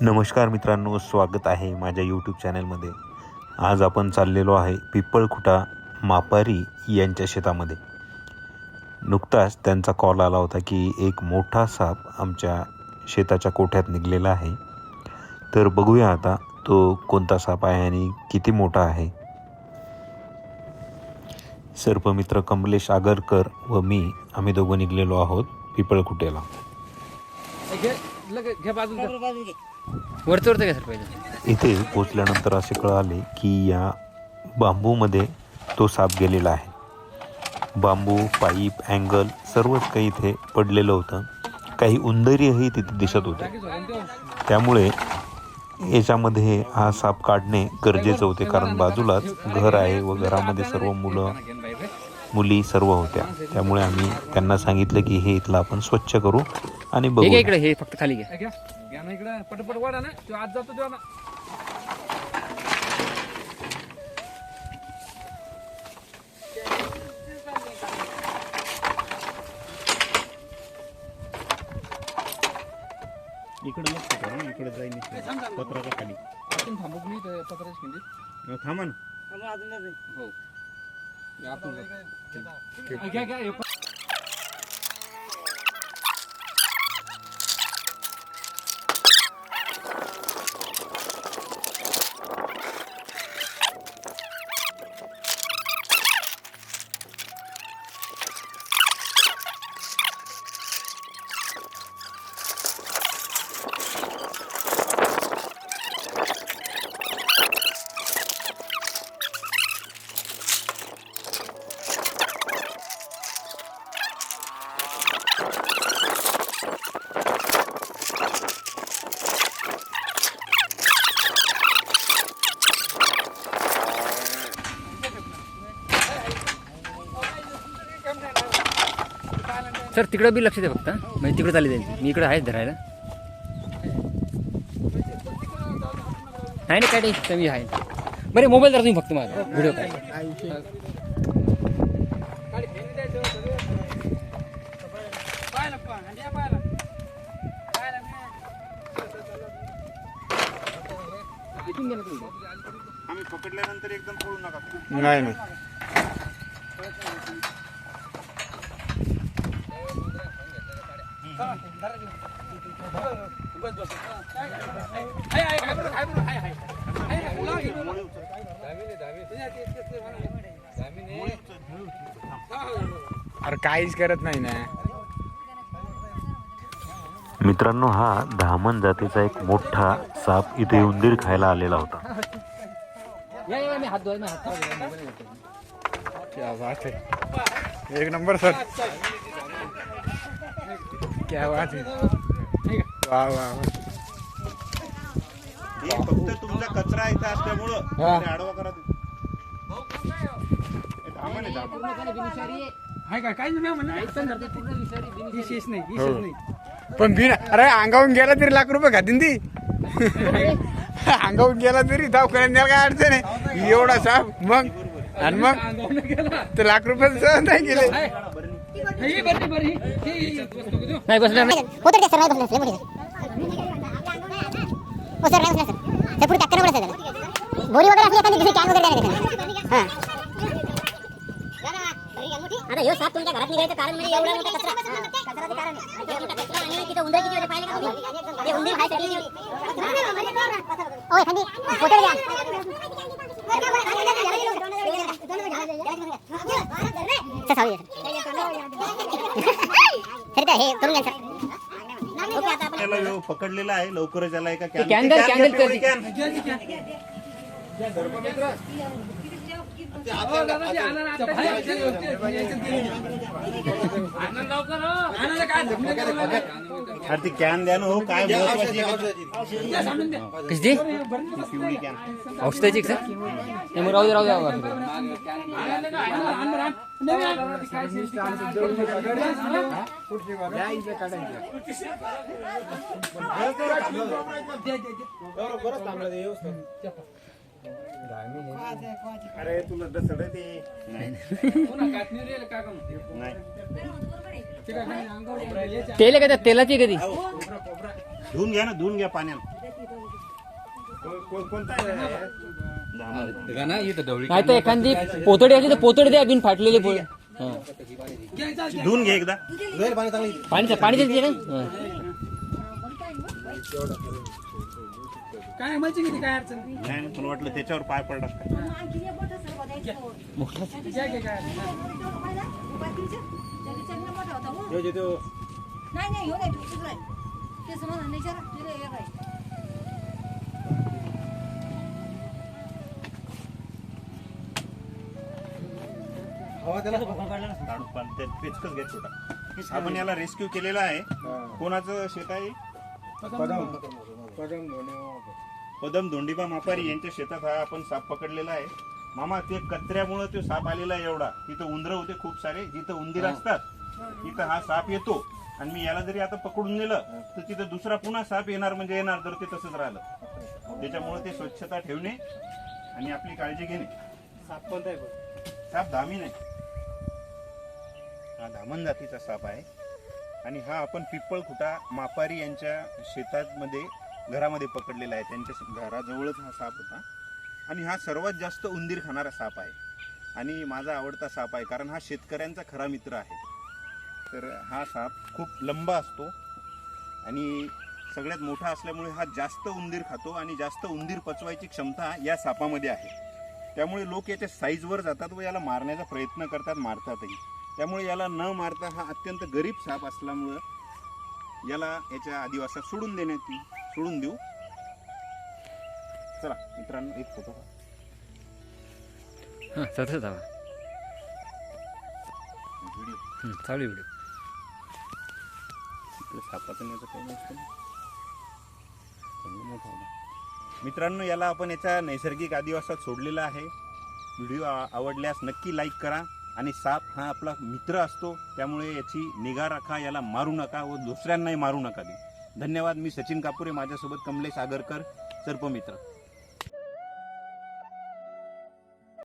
नमस्कार मित्रांनो स्वागत आहे माझ्या यूट्यूब चॅनलमध्ये आज आपण चाललेलो आहे पिपळखुटा मापारी यांच्या शेतामध्ये. नुकताच त्यांचा कॉल आला होता की एक मोठा साप आमच्या शेताच्या कोठ्यात निघलेला आहे. तर बघूया आता तो कोणता साप आहे आणि किती मोठा आहे. सर्पमित्र कमलेश आगरकर व मी आम्ही दोघं निघलेलो आहोत पिपळखुट्याला. लगे घे बाजूला. वरचं वरचं घ्या सर पहिले. इथे पोचल्यानंतर असे कळाले की या बांबूमध्ये तो साप गेलेला आहे. बांबू पाईप अँगल सर्वच काही इथे पडलेलं होतं. काही उंदरीही तिथे दिसत होते. त्यामुळे याच्यामध्ये हा साप काढणे गरजेचं होते. कारण बाजूलाच घर आहे व घरामध्ये सर्व मुलं मुली सर्व होत्या. त्यामुळे आम्ही त्यांना सांगितलं की हे इथलं आपण स्वच्छ करू आणि बघू. इकडे हे फक्त खाली घ्या. पटपट वाढा ना. तो आज जातो इकडे नको इकडे जाईल पत्राच्या खाली. आपण थांबू त्या पत्राच्या खिंडीत? थांबा ना. हो. या सर तिकडं बी लक्ष द्या फक्त हं. म्हणजे तिकडे चालली जाईल. मी इकडे आहेच धरायला. नाही नाही काय नाही कमी आहे. बरे मोबाईल धरा तुम्ही फक्त माझा. व्हिडिओ काय? आम्ही पकडल्यानंतर एकदम पळू नका. नाही नाही बस, बस. आहे, आहे, आहे, बरोबर, आहे, बरोबर, आहे, आहे. आहे ना, उलाव घे. त्याच्यात ते- ते- ते म्हणा. हा, हा, हा. अरे काहीच करत नाही ना. मित्रांनो हा धामण जातीचा एक मोठा साप इथे उंदीर खायला आलेला होता. या या, मी हात धुवाय मी हात धुवायला मोबाईल घेतो. क्या बात है एक नंबर सर क्या बात है। वा वा वा. हे फक्त तुमचा कचरा इथं असल्यामुळं. ते आडवा करा. हे का? नाही विशेष नाही. विशेष नाही. पण बिन अरे अंगावून गेला तरी लाख रुपये खातीन ती. अंगावून गेला तरी दवाखान्यात न्यायला काय अडचण आहे? एवढा साप. मग आणि मग? ते लाख रुपये सहज नाही गेले नाही बसणार नाही होतं सर नाही बसणार हो सर नाही बसणार सर पुढे सर बोरी वगैरे असली एखादी दुसरी कॅन वगैरे हां आता ह्यो साप तुमच्या घरात निघायचं कारण म्हणजे एवढा मोठा कचरा कचराचं कारण आणि तिथं उंदर किती होते पाहिले का तुम्ही? ते उंदीर खायसाठी ओ एखादी द्या सर sorry, सर सर हे करून घ्या सर. ओके आता आपण त्याला ह्यो पकडलेला आहे लवकरच याला एका कॅन- कॅन. कॅन लवकर, हो. काय नका. अरे ती कॅन द्या ना हो काय महत्वाची आहे? का? पिवळी कॅन औषधाची का सर? नाही मग राहू दे राहू दे दे अरे तुला दसड ते? नाही. तेल आहे का त्या तेलाची आहे कधी? धुवून घ्या ना धुवून घ्या पाण्यात नाही तर एखादी पोतडी असली तर पोतडी द्या बिन फाटलेली पोळ. धुवून घे एकदा. पाणी पाणी देते ना? हा. काय माहिती किती काय अडचण? नाही वाटलं त्याच्यावर पाय पडला काय घ्या घ्या काय नाही नाही हो नाही दुसरं आहे ते समाधान नाही पान- पेचकच घ्या छोटा आपण याला रेस्क्यू केलेला आहे. कोणाचं शेत आहे? पदम धोंडीबा मापारी यांच्या शेतात हा आपण साप पकडलेला आहे. मामा ते कचऱ्यामुळे तो साप आलेला आहे एवढा. तिथं उंदर होते खूप सारे. जिथं उंदीर असतात तिथं हा साप येतो. आणि मी याला जरी आता पकडून नेलं तर तिथं दुसरा पुन्हा साप येणार म्हणजे येणार तर ते तसंच राहिलं. त्याच्यामुळे ते स्वच्छता ठेवणे आणि आपली काळजी घेणे. साप कोणता आहे साप धामी नाही. हा धामण जातीचा साप आहे. आणि हा आपण पिप्पळ खुटा मापारी यांच्या शेतामध्ये घरामध्ये पकडलेला आहे. त्यांच्या घराजवळच हा साप होता. आणि हा सर्वात जास्त उंदीर खाणारा साप आहे. आणि माझा आवडता साप आहे कारण हा शेतकऱ्यांचा खरा मित्र आहे. तर हा साप खूप लंबा असतो आणि सगळ्यात मोठा असल्यामुळे हा जास्त उंदीर खातो आणि जास्त उंदीर पचवायची क्षमता या सापामध्ये आहे. त्यामुळे लोक याच्या साईजवर जातात व याला मारण्याचा प्रयत्न करतात मारतातही. त्यामुळे याला न मारता हा अत्यंत गरीब साप असल्यामुळं याला याच्या आदिवासात सोडून देण्यात येईल. सोडून देऊ. चला मित्रांनो एक फोटो हा जावा व्हिडिओ. चालू व्हिडिओ. इकडे सापाचं याचं काही नसतं मोठं. मित्रांनो याला आपण याच्या नैसर्गिक आदिवासात सोडलेला आहे. व्हिडिओ आवडल्यास नक्की लाईक करा. आणि साप हा आपला मित्र असतो त्यामुळे याची निगा राखा याला मारू नका व दुसऱ्यांनाही मारू नका दे धन्यवाद मी सचिन कापुरे माझ्यासोबत कमलेश आगरकर सर्पमित्र.